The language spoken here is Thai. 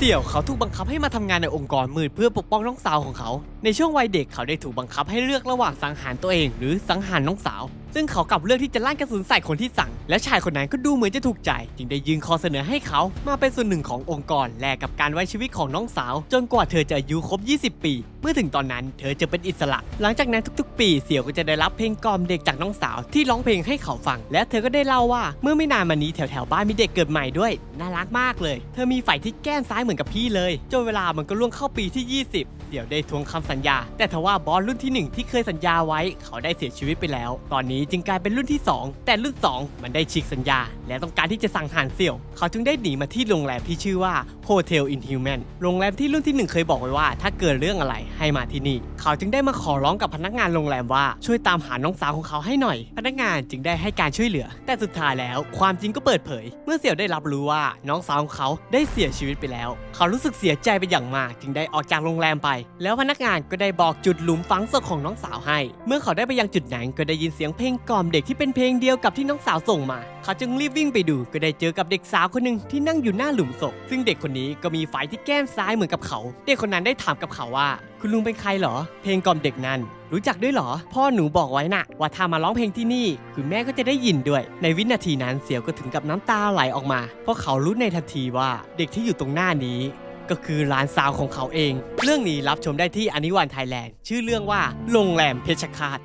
เสี่ยวเขาถูกบังคับให้มาทำงานในองค์กรมืดเพื่อปกป้องน้องสาวของเขา ในช่วงวัยเด็กเขาได้ถูกบังคับให้เลือกระหว่างสังหารตัวเอง หรือสังหารน้องสาว ซึ่งเขากลับเลือกที่จะลั่นกระสุนใส่คนที่สั่ง และชายคนนั้นก็ดูเหมือนจะถูกใจ จึงได้ยื่นข้อเสนอให้เขามาเป็นส่วนหนึ่งขององค์กรแลกกับการไว้ชีวิตของน้องสาว จนกว่าเธอจะอายุครบ 20 ปี เมื่อถึงตอนนั้นเธอจะเป็นอิสระ หลังจากนั้นทุกๆ ปีเสี่ยวก็จะได้รับเพลงกล่อมเด็กจากน้องสาวที่ร้องเพลงให้เขาฟัง และเธอก็ได้เล่าว่าเมื่อไม่นานมานี้แถวๆบ้านมีเด็กเกิดใหม่ด้วยน่ารักมากเลย เธอมีฝ่ายที่แก้มซ้ายเหมือนกับพี่เลยจนเวลามันก็ล่วงเข้าปีที่ 20 เดี๋ยวได้ทวงคำสัญญา แต่ทว่าบอสรุ่นที่หนึ่งที่เคยสัญญาไว้ เขาได้เสียชีวิตไปแล้ว ตอนนี้จึงกลายเป็นรุ่นที่สองแต่รุ่นสองมันได้ฉีกสัญญา และต้องการที่จะสั่งหานเสี่ยว เขาจึงได้หนีมาที่โรงแรมที่ชื่อว่า Hotel Inhuman โรงแรมที่รุ่นที่หนึ่งเคยบอกไว้ว่า ถ้าเกิดเรื่องอะไรให้มาที่นี่ เขาจึงได้มาขอร้องกับพนักงานโรงแรมว่าช่วยตามหาน้องสาวของเขาให้หน่อย พนักงานจึงได้ให้การช่วยเหลือ แต่สุดท้ายแล้วความจริงก็เปิดเผย เมื่อเสี่ยวได้รับรู้ว่าน้องสาวของเขาได้เสียชีวิตไปแล้ว เขารู้สึกเสียใจเป็นอย่างมาก จึงได้ออกจากโรงแรมไป แล้วพนักงานก็ได้บอกจุดหลุมฝังศพของน้องสาวให้ เมื่อเขาได้ไปยังจุดนั้นก็ได้ยินเสียงเพลงกล่อมเด็กที่เป็นเพลงเดียวกับที่น้องสาวส่งมา เขาจึงรีบวิ่งไปดูก็ได้เจอกับเด็กสาวคนหนึ่งที่นั่งอยู่หน้าหลุมศพ ซึ่งเด็กคนนี้ก็มีไฟที่แก้มซ้ายเหมือนกับเขา เด็กคนนั้นได้ถามกับเขาว่า คุณลุงเป็นใครเหรอ เพลงกล่อมเด็กนั้น รู้จักด้วยเหรอ พ่อหนูบอกไว้น่ะ ว่าถ้ามาร้องเพลงที่นี่ คุณแม่ก็จะได้ยินด้วย ในวินาทีนั้นเสียวก็ถึงกับน้ำตาไหลออกมา เพราะเขารู้ในทันทีว่าเด็กที่อยู่ตรงหน้านี้ก็คือหลานสาวของเขาเอง เรื่องนี้รับชมได้ที่อนิวันไทยแลนด์ ชื่อเรื่องว่าโรงแรมเพชรคาต